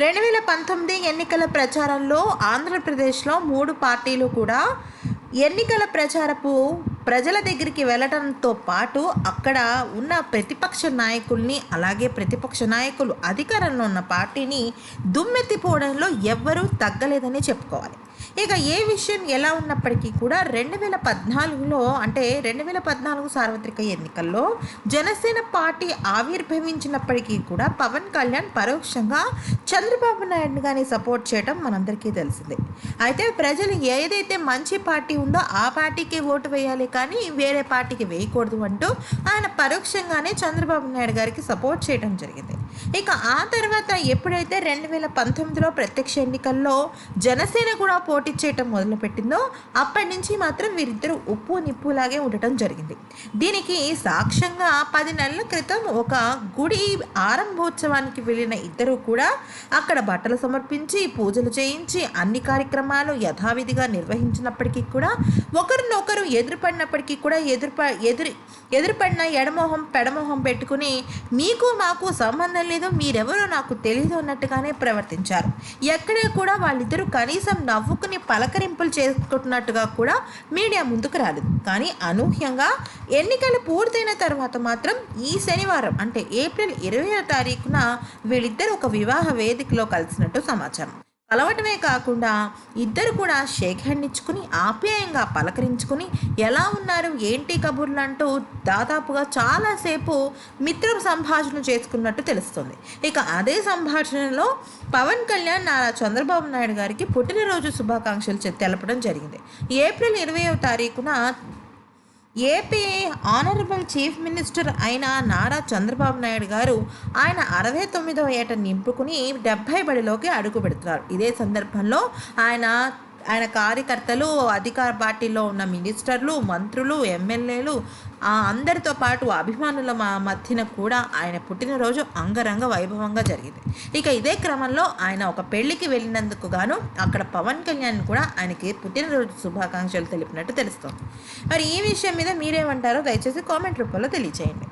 రెండు వేల పంతొమ్మిది ఎన్నికల ప్రచారంలో ఆంధ్రప్రదేశ్లో మూడు పార్టీలు కూడా ఎన్నికల ప్రచారపు ప్రజల దగ్గరికి వెళ్ళటంతో పాటు అక్కడ ఉన్న ప్రతిపక్ష నాయకుల్ని అలాగే ప్రతిపక్ష నాయకులు అధికారంలో ఉన్న పార్టీని దుమ్మెత్తిపోవడంలో ఎవ్వరూ తగ్గలేదని చెప్పుకోవాలి. ఇక ఏ విషయం ఎలా ఉన్నప్పటికీ కూడా రెండు వేల పద్నాలుగులో అంటే రెండు వేల పద్నాలుగు సార్వత్రిక ఎన్నికల్లో జనసేన పార్టీ ఆవిర్భవించినప్పటికీ కూడా పవన్ కళ్యాణ్ పరోక్షంగా చంద్రబాబు నాయుడు గారిని సపోర్ట్ చేయడం మనందరికీ తెలిసిందే. అయితే ప్రజలు ఏదైతే మంచి పార్టీ ఉందో ఆ పార్టీకి ఓటు వేయాలి కానీ వేరే పార్టీకి వేయకూడదు అంటూ ఆయన పరోక్షంగానే చంద్రబాబు నాయుడు గారికి సపోర్ట్ చేయడం జరిగింది. ఇక ఆ తర్వాత ఎప్పుడైతే రెండు వేల పంతొమ్మిదిలో ప్రత్యక్ష ఎన్నికల్లో జనసేన కూడా పోటీ చేయటం మొదలుపెట్టిందో అప్పటి నుంచి మాత్రం వీరిద్దరూ ఉప్పు నిప్పులాగే ఉండటం జరిగింది. దీనికి సాక్ష్యంగా పది నెలల క్రితం ఒక గుడి ఆరంభోత్సవానికి వెళ్ళిన ఇద్దరు కూడా అక్కడ బట్టలు సమర్పించి పూజలు చేయించి అన్ని కార్యక్రమాలు యథావిధిగా నిర్వహించినప్పటికీ కూడా ఒకరినొకరు ఎదురుపడినప్పటికీ కూడా ఎదురుప ఎదురు ఎదురుపడిన ఎడమోహం పెడమోహం పెట్టుకుని మీకు మాకు సంబంధం లేదు మీరెవరో నాకు తెలియదు అన్నట్టుగానే ప్రవర్తించారు. ఎక్కడ కూడా వాళ్ళిద్దరూ కనీసం నవ్వు నవ్వుకుని పలకరింపులు చేసుకుంటున్నట్టుగా కూడా మీడియా ముందుకు రాలేదు. కానీ అనూహ్యంగా ఎన్నికలు పూర్తయిన తర్వాత మాత్రం ఈ శనివారం అంటే ఏప్రిల్ ఇరవై తారీఖున వీళ్ళిద్దరూ ఒక వివాహ వేదికలో కలిసినట్టు సమాచారం. కలవటమే కాకుండా ఇద్దరు కూడా షేక్ హ్యాండ్ ఇచ్చుకుని ఆప్యాయంగా పలకరించుకుని ఎలా ఉన్నారు ఏంటి కబుర్లు అంటూ దాదాపుగా చాలాసేపు మిత్ర సంభాషణ చేసుకున్నట్టు తెలుస్తుంది. ఇక అదే సంభాషణలో పవన్ కళ్యాణ్ నారా చంద్రబాబు నాయుడు గారికి పుట్టినరోజు శుభాకాంక్షలు తెలపడం జరిగింది. ఏప్రిల్ ఇరవైవ తారీఖున ఏపీ ఆనరబుల్ చీఫ్ మినిస్టర్ అయిన నారా చంద్రబాబు నాయుడు గారు ఆయన అరవై తొమ్మిదవ ఏట నింపుకుని డెబ్భై బడిలోకి అడుగు పెడుతున్నారు. ఇదే సందర్భంలో ఆయన ఆయన కార్యకర్తలు అధికార పార్టీలో ఉన్న మినిస్టర్లు మంత్రులు ఎమ్మెల్యేలు అందరితో పాటు అభిమానుల మా మధ్యన కూడా ఆయన పుట్టినరోజు అంగరంగ వైభవంగా జరిగింది. ఇక ఇదే క్రమంలో ఆయన ఒక పెళ్ళికి వెళ్ళినందుకు గాను అక్కడ పవన్ కళ్యాణ్ కూడా ఆయనకి పుట్టినరోజు శుభాకాంక్షలు తెలిపినట్టు తెలుస్తోంది. మరి ఈ విషయం మీద మీరేమంటారో దయచేసి కామెంట్ రూపంలో తెలియచేయండి.